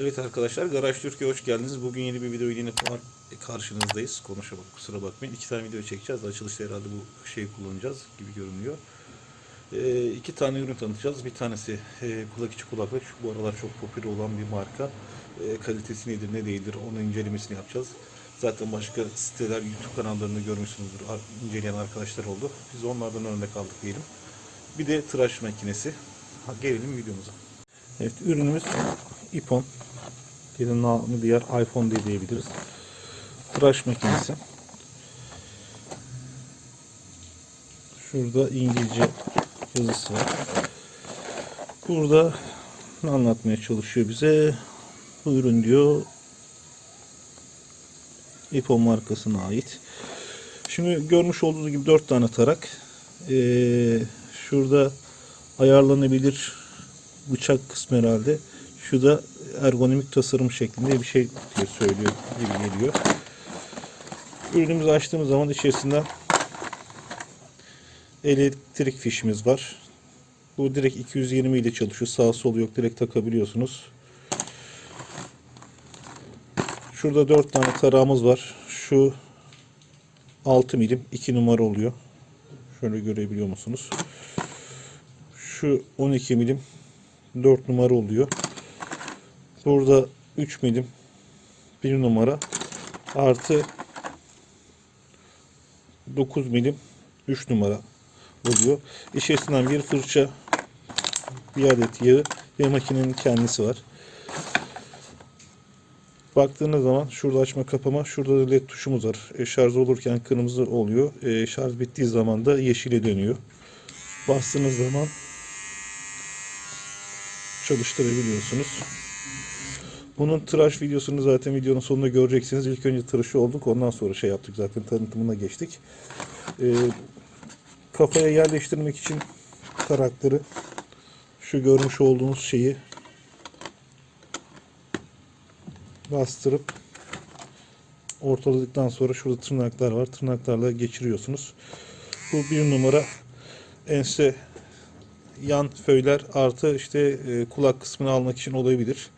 Evet arkadaşlar Garaj Türkiye hoş geldiniz. Bugün yeni bir video yine karşınızdayız. Konuşa bak kusura bakmayın. İki tane video çekeceğiz. Açılışta herhalde bu şeyi kullanacağız gibi görünüyor. Ee, iki tane ürün tanıtacağız. Bir tanesi e, kulak içi kulaklık. Şu bu aralar çok popüler olan bir marka. E, kalitesi nedir ne değildir onun incelemesini yapacağız. Zaten başka siteler YouTube kanallarında görmüşsünüzdür. İnceleyen arkadaşlar oldu. Biz onlardan örnek aldık diyelim. Bir de tıraş makinesi. Ha, gelelim videomuza. Evet ürünümüz iPhone. Gelin namı diğer iPhone diye diyebiliriz. Tıraş makinesi. Şurada İngilizce yazısı var. Burada ne anlatmaya çalışıyor bize? Bu ürün diyor iPhone markasına ait. Şimdi görmüş olduğunuz gibi 4 tane tarak. Ee, şurada ayarlanabilir bıçak kısmı herhalde. Şu da ergonomik tasarım şeklinde bir şey diye söylüyor gibi geliyor. Ürünümüzü açtığımız zaman içerisinden elektrik fişimiz var. Bu direkt 220 ile çalışıyor. Sağ sol yok. Direkt takabiliyorsunuz. Şurada 4 tane tarağımız var. Şu 6 milim 2 numara oluyor. Şöyle görebiliyor musunuz? Şu 12 milim 4 numara oluyor. Burada 3 milim 1 numara artı 9 milim 3 numara oluyor. İçerisinden bir fırça bir adet yağı ve makinenin kendisi var. Baktığınız zaman şurada açma kapama, şurada da led tuşumuz var. E, şarj olurken kırmızı oluyor. E, şarj bittiği zaman da yeşile dönüyor. Bastığınız zaman çalıştırabiliyorsunuz. Bunun tıraş videosunu zaten videonun sonunda göreceksiniz. İlk önce tıraşı olduk. Ondan sonra şey yaptık zaten tanıtımına geçtik. E, kafaya yerleştirmek için karakteri şu görmüş olduğunuz şeyi bastırıp ortaladıktan sonra şurada tırnaklar var. Tırnaklarla geçiriyorsunuz. Bu bir numara ense yan föyler artı işte e, kulak kısmını almak için olabilir.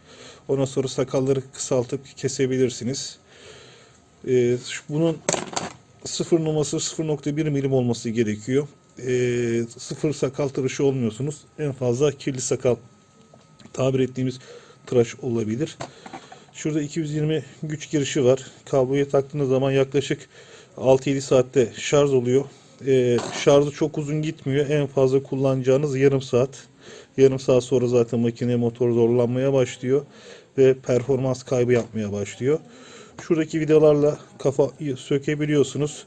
Ondan sonra sakalları kısaltıp kesebilirsiniz. E, bunun sıfır numarası 0.1 milim olması gerekiyor. E, sıfır sakal tıraşı olmuyorsunuz. En fazla kirli sakal tabir ettiğimiz tıraş olabilir. Şurada 220 güç girişi var. Kabloya taktığınız zaman yaklaşık 6-7 saatte şarj oluyor. Ee, şarjı çok uzun gitmiyor. En fazla kullanacağınız yarım saat. Yarım saat sonra zaten makine motor zorlanmaya başlıyor ve performans kaybı yapmaya başlıyor. Şuradaki vidalarla kafa sökebiliyorsunuz.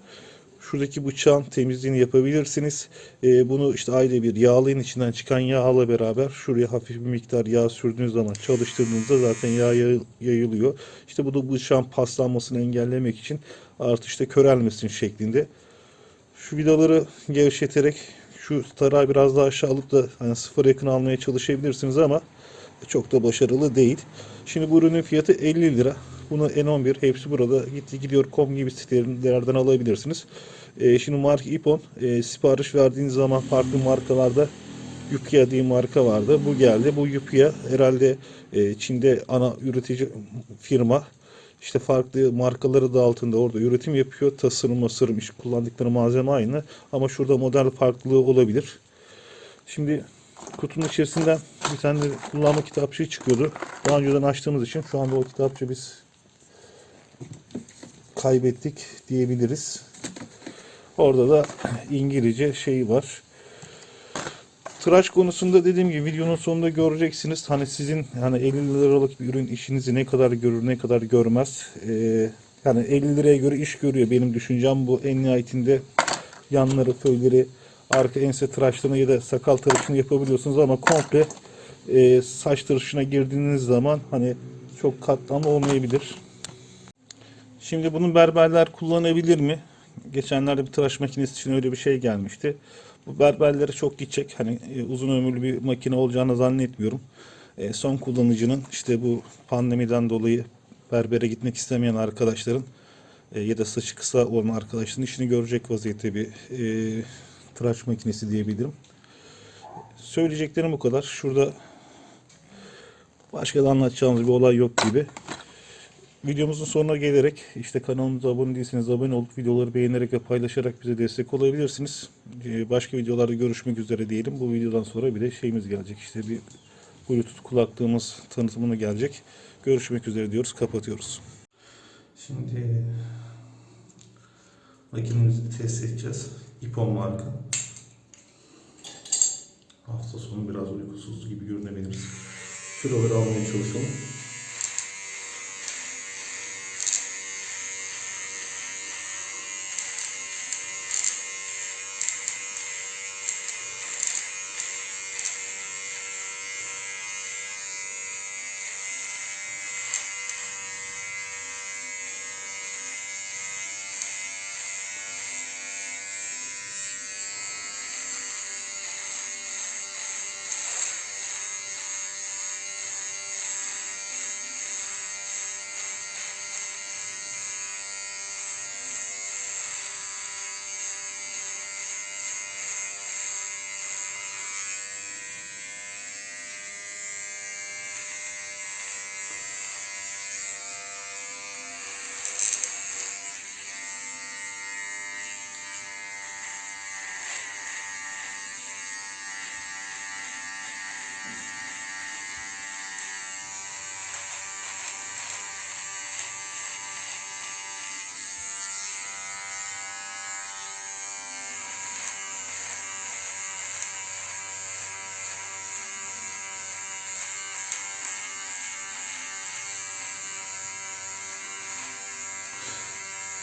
Şuradaki bıçağın temizliğini yapabilirsiniz. Ee, bunu işte ayda bir yağlayın içinden çıkan yağla beraber şuraya hafif bir miktar yağ sürdüğünüz zaman çalıştırdığınızda zaten yağ yayı- yayılıyor. İşte bu da bıçağın paslanmasını engellemek için artı işte körelmesin şeklinde. Şu vidaları gevşeterek şu tarağı biraz daha aşağı alıp da hani sıfır yakın almaya çalışabilirsiniz ama çok da başarılı değil. Şimdi bu ürünün fiyatı 50 lira. Bunu N11 hepsi burada gitti gidiyor.com gibi sitelerden alabilirsiniz. Ee, şimdi marka Ipon e, sipariş verdiğiniz zaman farklı markalarda Yukia diye marka vardı. Bu geldi. Bu Yukia herhalde e, Çin'de ana üretici firma. İşte farklı markaları da altında orada üretim yapıyor. Tasarım masarım iş kullandıkları malzeme aynı. Ama şurada model farklılığı olabilir. Şimdi kutunun içerisinden bir tane kullanma kitapçığı çıkıyordu. Daha önceden açtığımız için şu anda o kitapçığı biz kaybettik diyebiliriz. Orada da İngilizce şey var. Tıraş konusunda dediğim gibi videonun sonunda göreceksiniz. Hani sizin hani 50 liralık bir ürün işinizi ne kadar görür ne kadar görmez. Ee, yani 50 liraya göre iş görüyor. Benim düşüncem bu en nihayetinde yanları, föyleri, arka ense tıraşlarını ya da sakal tıraşını yapabiliyorsunuz ama komple e, saç tıraşına girdiğiniz zaman hani çok katlanma olmayabilir. Şimdi bunu berberler kullanabilir mi? Geçenlerde bir tıraş makinesi için öyle bir şey gelmişti. Bu berberlere çok gidecek. Hani e, uzun ömürlü bir makine olacağını zannetmiyorum. E, son kullanıcının işte bu pandemiden dolayı berbere gitmek istemeyen arkadaşların e, ya da saçı kısa olan arkadaşların işini görecek vaziyette bir e, tıraş makinesi diyebilirim. Söyleyeceklerim bu kadar. Şurada Başka da anlatacağımız bir olay yok gibi. Videomuzun sonuna gelerek işte kanalımıza abone değilseniz abone olup videoları beğenerek ve paylaşarak bize destek olabilirsiniz. Ee, Başka videolarda görüşmek üzere diyelim. Bu videodan sonra bir de şeyimiz gelecek. İşte bir Bluetooth kulaklığımız tanıtımını gelecek. Görüşmek üzere diyoruz. Kapatıyoruz. Şimdi makinemizi test edeceğiz. İpon marka. Hafta sonu biraz uykusuz gibi görünebiliriz. Şuraları almaya çalışalım.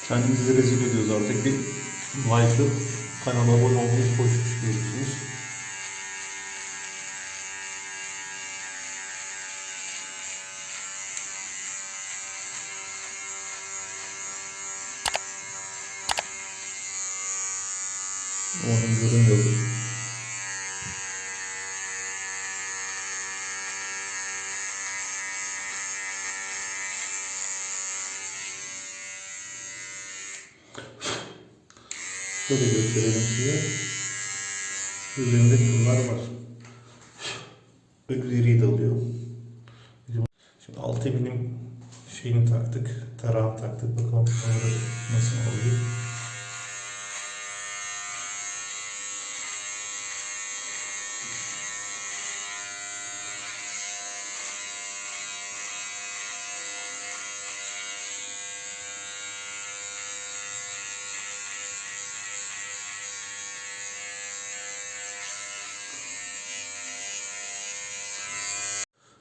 Kendimizi rezil ediyoruz artık. Bir like'ı kanala abone olmayı hoş görürsünüz. Umarım görünüyordur. Şöyle gösterelim size. Üzerinde kıllar var. Öbürleri de alıyor. Şimdi 6 milim şeyini taktık. Tarağını taktık. Bakalım nasıl oluyor.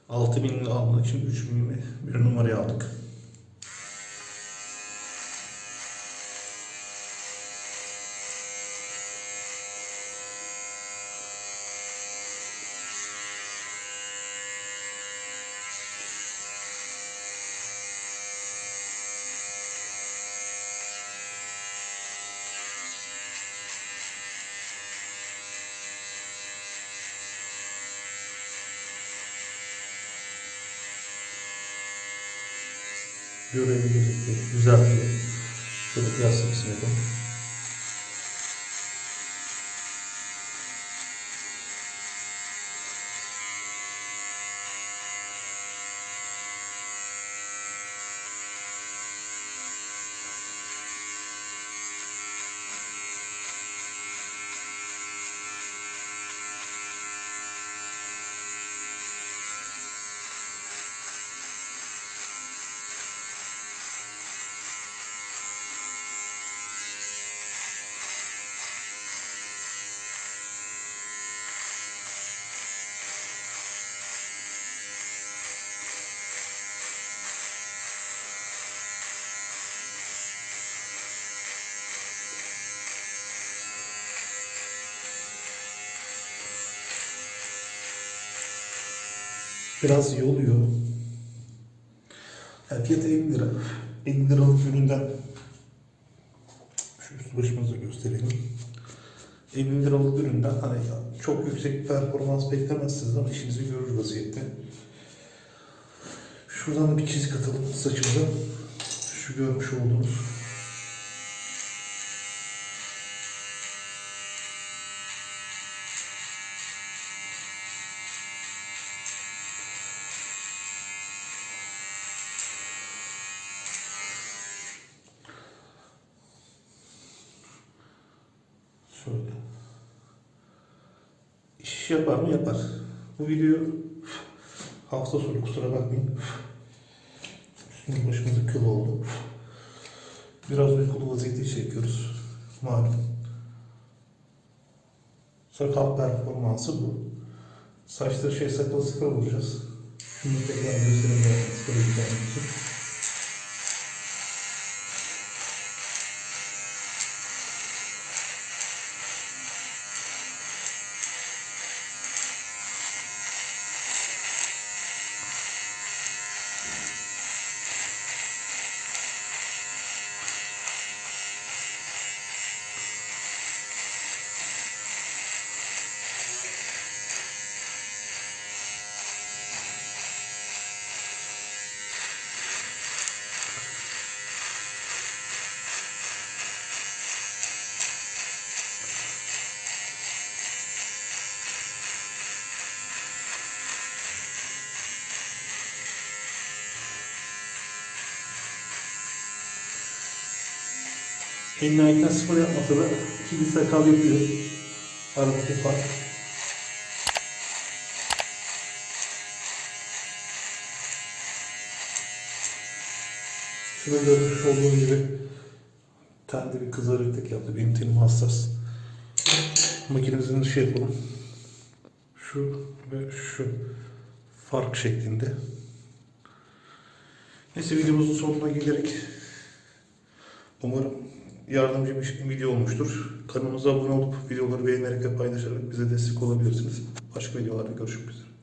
Altı milimli almak için 3 milimi bir numaraya aldık. Görebiliriz. Güzel bir Şöyle plastik kısmı Biraz yoluyor. Yani fiyatı 50 lira. 50 liralık üründen şu üst başımızı gösterelim. 50 liralık üründen hani çok yüksek performans beklemezsiniz ama işinizi görür vaziyette. Şuradan da bir çizik atalım saçımıza. Şu görmüş olduğunuz Şurada. İş yapar mı? Yapar. Bu video hafta sonu kusura bakmayın. Üstümüz başımızda kıl oldu. Biraz uykulu vaziyette şey çekiyoruz. Malum. Sakal performansı bu. Saçları şey sakal sıfır vuracağız. Şimdi tekrar göstereyim. Sakal sıfır vuracağız. Eline ayaktan spor yapmasa da iki bir sakal yapıyor. Aradaki fark. Şurada görmüş olduğunuz gibi tende bir kızarıklık yaptı. Benim tenim hassas. Makinemizin şey yapalım. Şu ve şu fark şeklinde. Neyse videomuzun sonuna gelerek Umarım yardımcı bir video olmuştur. Kanalımıza abone olup videoları beğenerek ve paylaşarak bize destek olabilirsiniz. Başka videolarda görüşmek üzere.